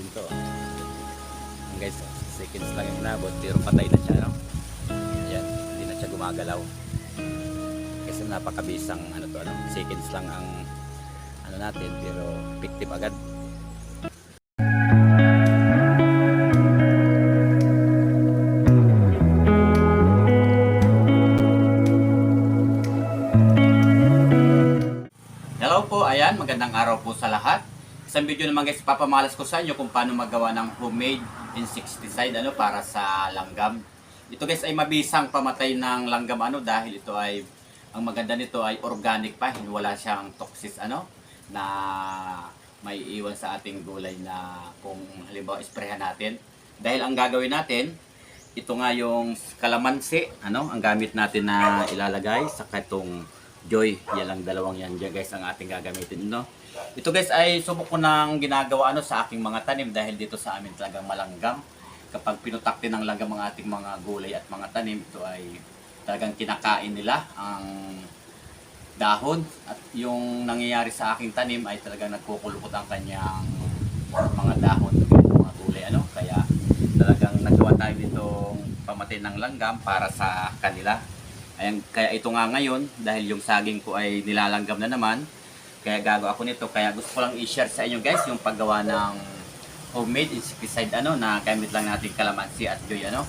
din to. Ayan guys, seconds lang yung nabot pero patay na siya, no? Ayan, hindi na siya gumagalaw. Kasi napakabisang ano to, ano? Seconds lang ang ano natin pero effective agad. Hello po, ayan, magandang araw po sa lahat. Isang video naman guys, papamalas ko sa inyo kung paano magawa ng homemade insecticide ano, para sa langgam. Ito guys ay mabisang pamatay ng langgam ano dahil ito ay, ang maganda nito ay organic pa, wala siyang toxic ano, na may iwan sa ating gulay na kung halimbawa isprehan natin. Dahil ang gagawin natin, ito nga yung kalamansi, ano, ang gamit natin na ilalagay sa katong joy. Yan lang dalawang yan dyan guys ang ating gagamitin, no? Ito guys ay subok ko nang ginagawa ano sa aking mga tanim dahil dito sa amin talagang malanggam. Kapag pinutak din ng langgam ang ating mga gulay at mga tanim, ito ay talagang kinakain nila ang dahon. At yung nangyayari sa aking tanim ay talagang nagkukulukot ang kanyang mga dahon ng mga gulay ano. Kaya talagang nagawa tayo nitong pamatay ng langgam para sa kanila. Ayan, kaya ito nga ngayon dahil yung saging ko ay nilalanggam na naman kaya gago ako nito kaya gusto ko lang i-share sa inyo guys yung paggawa ng homemade insecticide ano na gamit lang natin kalamansi at joy ano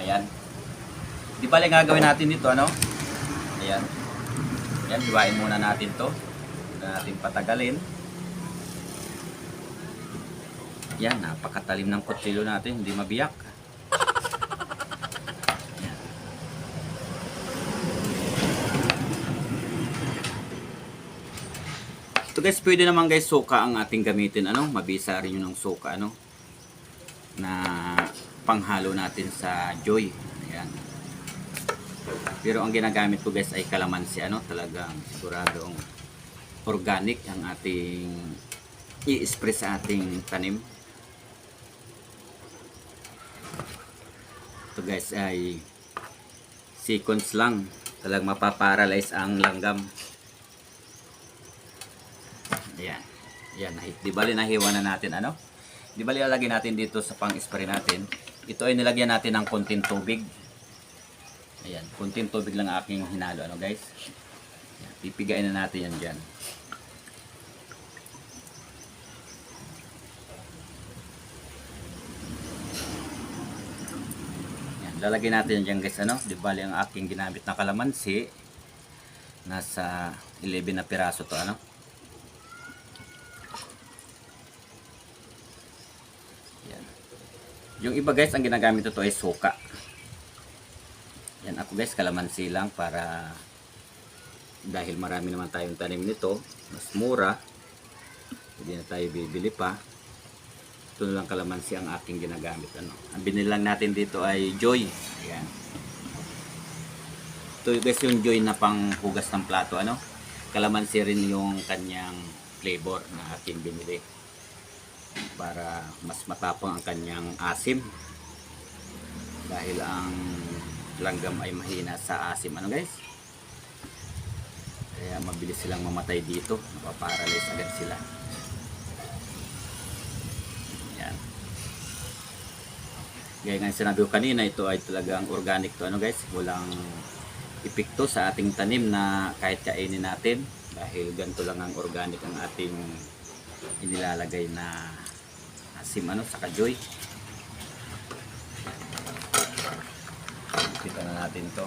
ayan di ba lang gagawin natin dito ano ayan Yan, hiwain muna natin to. Na natin patagalin. Yan, napakatalim ng kutsilyo natin, hindi mabiyak. Ito guys, pwede naman guys suka ang ating gamitin. Ano? Mabisa rin yun ng suka. Ano? Na panghalo natin sa joy. Ayan. Pero ang ginagamit ko guys ay kalamansi ano, talagang siguradong organic ang ating i-spray sa ating tanim. Ito guys ay seconds lang talagang mapaparalyze ang langgam. Ayan. Ayan, di bali nahiwa na natin ano? Di bali lalagyan natin dito sa pang-spray natin. Ito ay nilagyan natin ng konting tubig. Ayan, kunting tubig lang aking hinalo, ano guys. Ayan, pipigain na natin yan dyan. Ayan, lalagyan natin yan dyan guys, ano. Di bali ang aking ginamit na kalamansi. Nasa 11 na piraso to, ano. Yung iba guys, ang ginagamit ito ay suka. Yan ako guys, kalamansi lang para dahil marami naman tayong tanim nito, mas mura. Hindi na tayo bibili pa. Ito lang kalamansi ang aking ginagamit. Ano. Ang binili natin dito ay Joy. Ayan. Ito guys yung Joy na pang hugas ng plato. Ano. Kalamansi rin yung kanyang flavor na aking binili. Para mas matapang ang kanyang asim. Dahil ang langgam ay mahina sa asim. Ano guys? Kaya mabilis silang mamatay dito. Napaparalyze agad sila. Yan. Gaya nga sinabi ko kanina ito ay talagang organic to. Ano guys? Walang epekto sa ating tanim na kahit kainin natin. Dahil ganito lang ang organic ang ating inilalagay na asim ano sa kajoy Kita na natin to.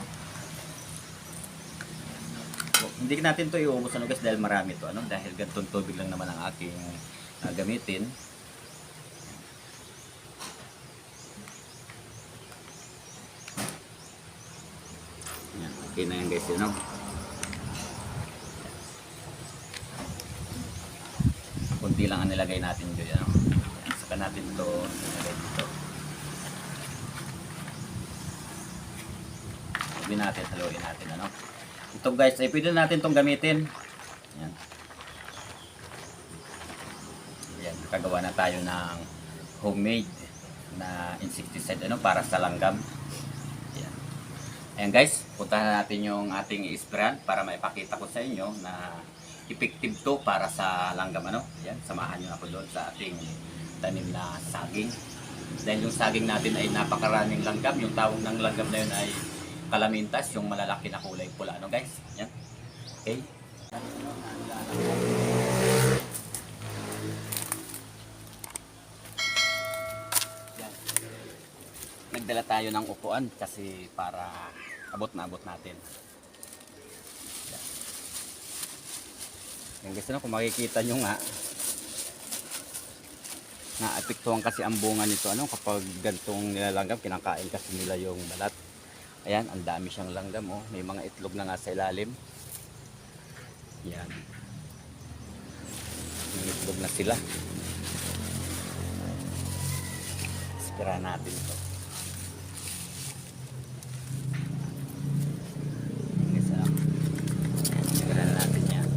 So, hindi natin to iubos ano guys dahil marami to ano dahil ganitong tubig lang naman ang aking uh, gamitin. Yan, okay na yan guys yun no? Kunti lang ang nilagay natin dito ano? Natin to nilagay dito. Natin, haluin natin ano. Ito guys, ay pwede natin itong gamitin. Yan. Yan, kagawa na tayo ng homemade na insecticide ano para sa langgam. Yan. Ayan guys, puntahan na natin yung ating i-sprayan para maipakita ko sa inyo na effective to para sa langgam ano. Yan, samahan niyo ako doon sa ating itanim na saging. Dahil yung saging natin ay napakaraming langgam. Yung tawag ng langgam na yun ay kalamintas, yung malalaki na kulay pula. Ano guys? Yan. Okay. Yan. Nagdala tayo ng upuan kasi para abot na abot natin. Yan. Guys, ano, kung makikita nyo nga, naapektuhan kasi ang bunga nito ano kapag gantong nilalanggam kinakain kasi nila yung balat. Ayan ang dami siyang langgam oh. May mga itlog na nga sa ilalim. Yan may itlog na sila. Ispira natin to isa Ispira natin yan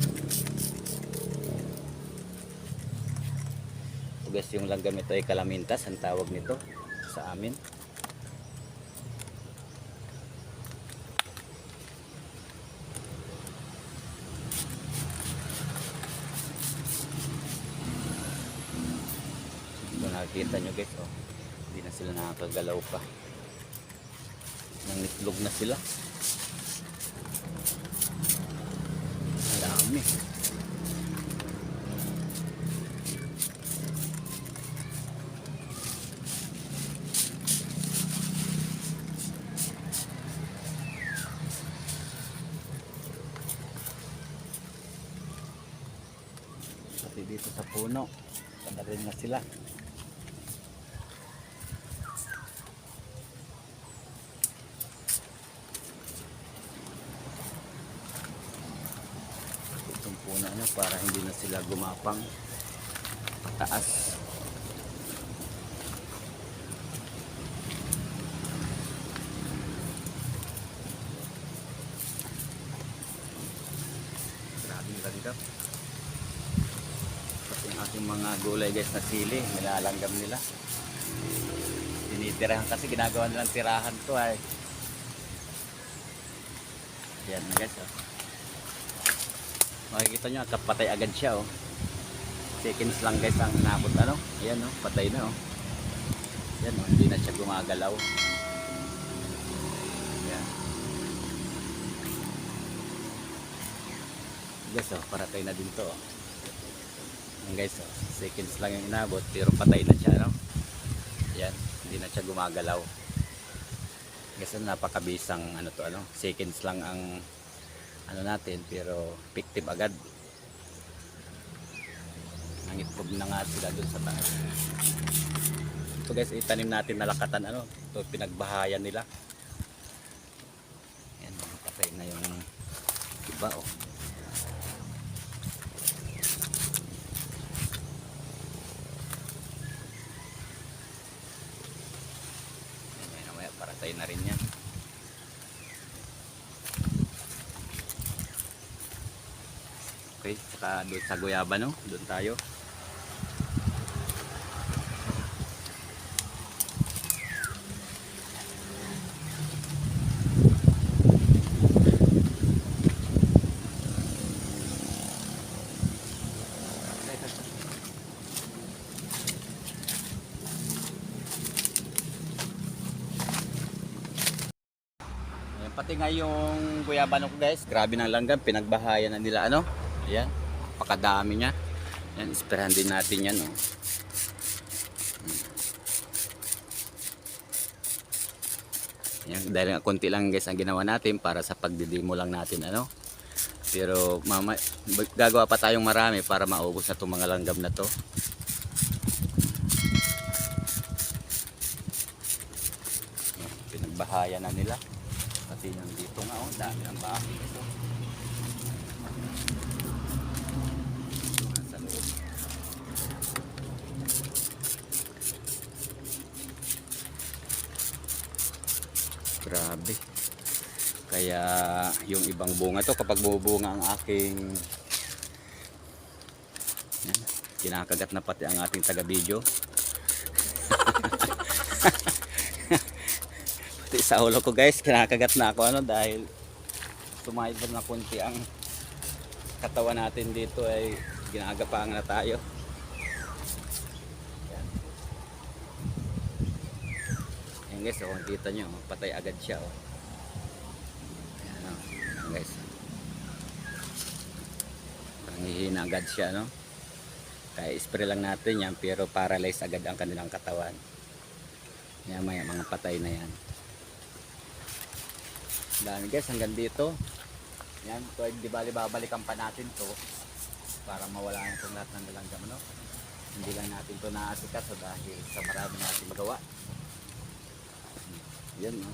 Ugas yung langgam ito ay kalamintas ang tawag nito sa amin. Kung nakikita nyo guys, oh, hindi na sila nakakagalaw pa. Nangitlog na sila. Ang dami. Pati dito sa puno. Kada rin na sila. Itong puno na para hindi na sila gumapang pataas. Grabing langgam. Tapos yung ating mga gulay guys na sili, nilalanggam nila. Tinitirahan kasi ginagawa nilang tirahan to ay. Yan guys oh. Makikita nyo, kapatay agad siya oh. Seconds lang guys ang inabot ano. Ayan oh, patay na oh. Yan oh, hindi na siya gumagalaw. Yan. Guys oh, paratay na din to oh. Yan guys, oh, seconds lang yung inabot pero patay na siya, no? Yan, hindi na siya gumagalaw. Guys, ano, napakabisang ano to, ano? Seconds lang ang ano natin pero victim agad. Nangitlog na nga sila dun sa taas. Ito guys, itanim natin na lakatan, ano? Ito pinagbahayan nila. Yan, patay na yung iba, oh. Yan, yan, mamaya paratay na rin yan. Okay, saka doon sa Guyaba no, doon tayo. Pati nga yung guyabano ko guys, grabe ng langgam, pinagbahayan na nila ano. Ayan, pakadami niya. Ayan, isperahan din natin yan. Oh. Ayan, dahil nga konti lang guys ang ginawa natin para sa pagdidimo lang natin ano. Pero mama, gagawa pa tayong marami para maubos na itong mga langgam na to. Ayan, pinagbahayan na nila. Pati yung dito nga, oh, dami ng bahay ito. kaya ah, yung ibang bunga. To kapag bubunga ang aking yan, kinakagat na pati ang ating taga video pati sa ulo ko guys kinakagat na ako ano dahil tumahid na konti ang katawan natin dito ay ginagapaang na tayo. Yan. Yan guys oh, kita nyo patay agad siya oh. Agad siya, no? Kaya spray lang natin yan, pero paralyze agad ang kanilang katawan. Yan, may mga patay na yan. Dami guys, hanggang dito. Yan, so, di bali babalikan pa natin to para mawala na itong lahat ng dalanggam, no? Hindi lang natin to naasikat so dahil sa marami natin magawa. Yan, no?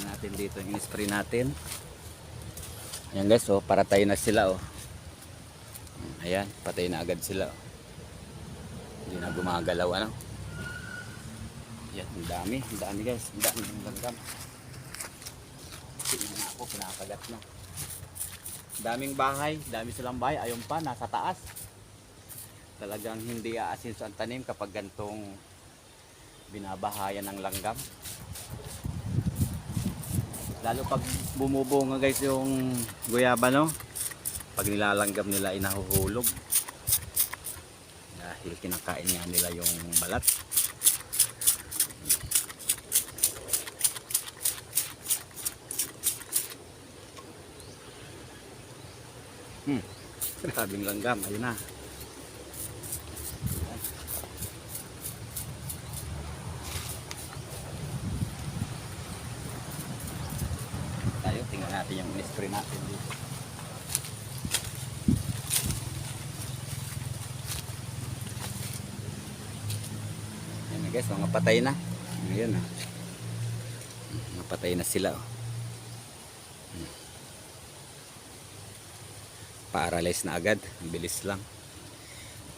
Yan natin dito yung spray natin. Ayan guys, oh, para tayo na sila, oh. Ayan, patay na agad sila. oh. Hindi na gumagalaw, ano? Yan, ang dami, ang dami guys, ang dami ng langgam. Tingnan na ako, pinakagat na. Daming bahay, dami silang bahay, ayun pa, nasa taas. Talagang hindi aasinso ang tanim kapag gantong binabahayan ng langgam. Lalo pag bumubunga guys yung guyaba no, pag nilalanggam nila ay nahuhulog. Dahil kinakain nga nila yung balat. Hmm. Grabing langgam. Ayun na. Tayo, tingnan natin yung spray natin dito. Yan na guys, mga patay na. Ayan na. Mga patay na sila. Oh. Paralyze na agad. Bilis lang.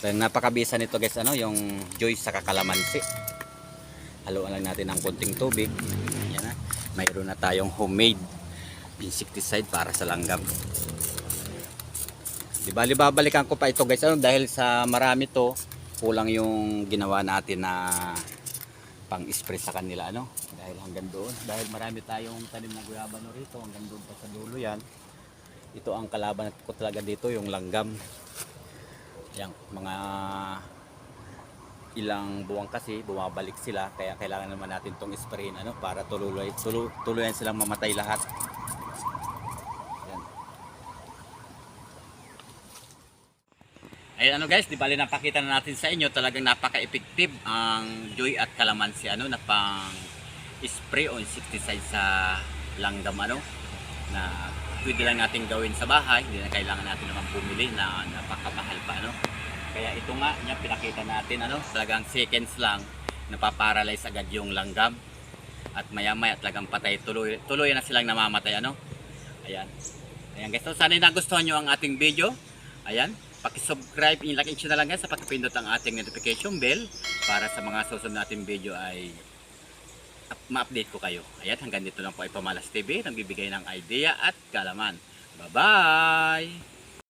Then, napakabisa nito guys, ano, yung joy sa kakalamansi. Haluan lang natin ng konting tubig. Yan na. Mayroon na tayong homemade insecticide para sa langgam. Di bali babalikan ko pa ito guys ano, dahil sa marami to kulang yung ginawa natin na pang spray sa kanila ano? Dahil hanggang doon. Dahil marami tayong tanim na guyabano rito hanggang doon pa sa dulo yan. Ito ang kalaban ko talaga dito yung langgam. Yan mga ilang buwan kasi bumabalik sila. Kaya kailangan naman natin tong sprayin ano para tuloy tuloy tuluyan silang mamatay lahat Ayun ano guys, di bali napakita na natin sa inyo talagang napaka-effective ang joy at calamansi ano na pang spray o insecticide sa langgam ano na pwede lang natin gawin sa bahay, hindi na kailangan natin naman bumili na napakabahal pa ano. Kaya ito nga, niya pinakita natin ano, talagang seconds lang napaparalyze agad yung langgam at maya maya talagang patay tuloy tuloy na silang namamatay ano. Ayan. Ayan guys, so sana nagustuhan nyo ang ating video. Ayan, paki-subscribe, and share na lang guys sa pakipindot ang ating notification bell para sa mga susunod nating video ay up- ma-update ko kayo. Ayan, hanggang dito lang po ay Pamalas TV, nagbibigay ng idea at kalaman. Bye-bye!